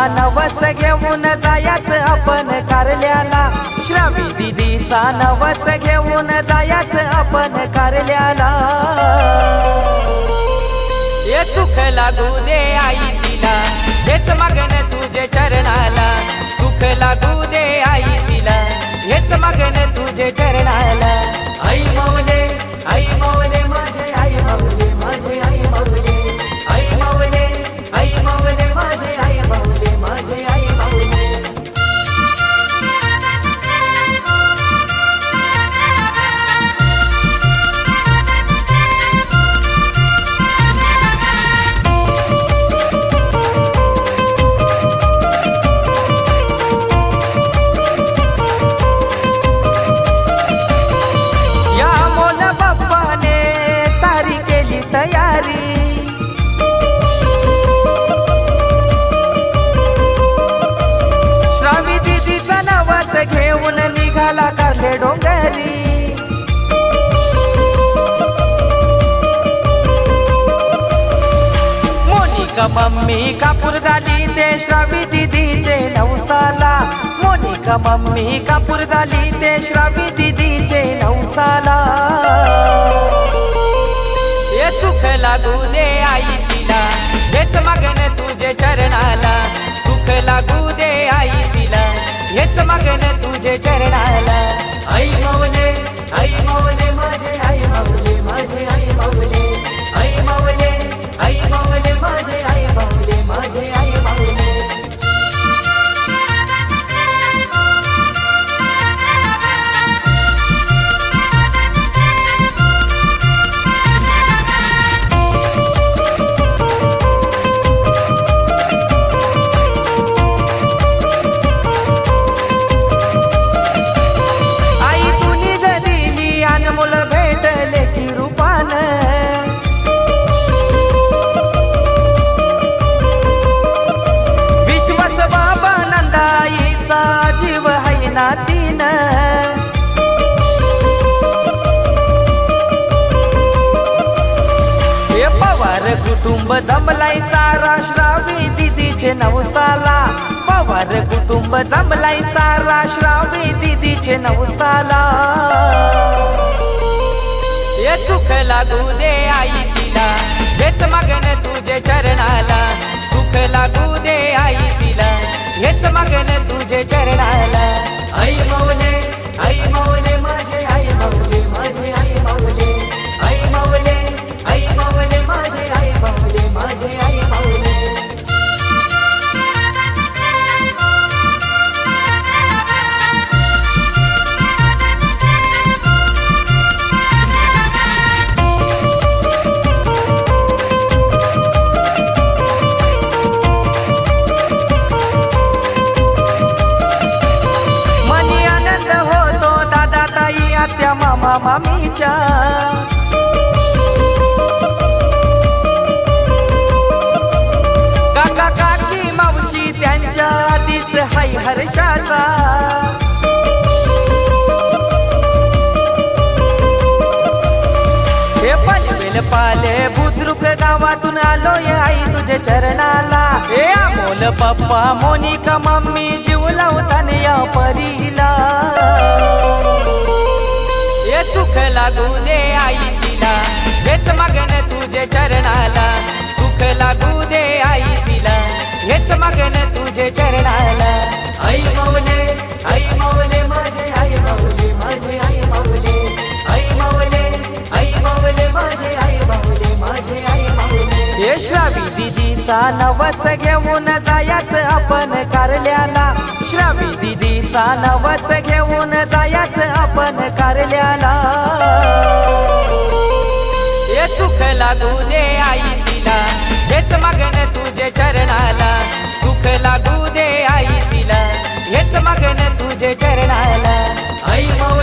घेऊन जायाच आपण कारल्याला. श्रावी दिदीचा नवस घेऊन जायाच आपण कारल्याला. ये सुख लागू दे आई तिला हेच मागण तुझे चरणाला. सुख लागू दे आई तिला हेच मागण तुझे चरणाला. आई माऊले मम्मी कापूर झाली ते श्रावी दिदीचे नवसाला मोनिका मम्मी कापूर झाली ते श्रावी दिदीचे नवसाला ये सुख लागू दे आई तिला. हेच मागण तुझे चरणाला. सुख लागू दे आई तिला. हेच मागण तुझे चरणाला. आई मौले आई मौले माझे आई माऊले माझे आई मौले. आई मौले आई मौले माझे कुटुंब जमलाय सारा. श्रावी दिदीचे नवसाला पवार कुटुंब जमलाय सारा. श्रावी दिदीचे नवसाला ये सुख लागू दे आई तिला. हेच मगन तुझे चरणाला. सुख लागू दे आई तिला. हेच मगन तुझे चरणाला. आई माऊले मामीच्या. काका काकी मावशी त्यांच्या आधीच हाय हर्षाचा. हे पनवेल पाले बुद्रुक गावातून आलोय आई तुझे चरणाला. हे अमोल पप्पा मोनिका मम्मी जीव लावताने या परीला. सुख लागू दे आई तिला. हेच मगन तुझे चरणाला. सुख लागू दे आई तिला. हेच मगन तुझे चरणाला. आई माऊले आई माऊले दिदीचा नवस घेऊन जायाच आपण कारल्याला. श्रावी दिदीचा नवस घेऊन जायाच आपण कारल्याला. हे सुख लागू दे आई तिला हेच मगन तुझे चरणाला. सुख लागू दे आई तिला हेच मगन तुझे चरणाला. आई माऊले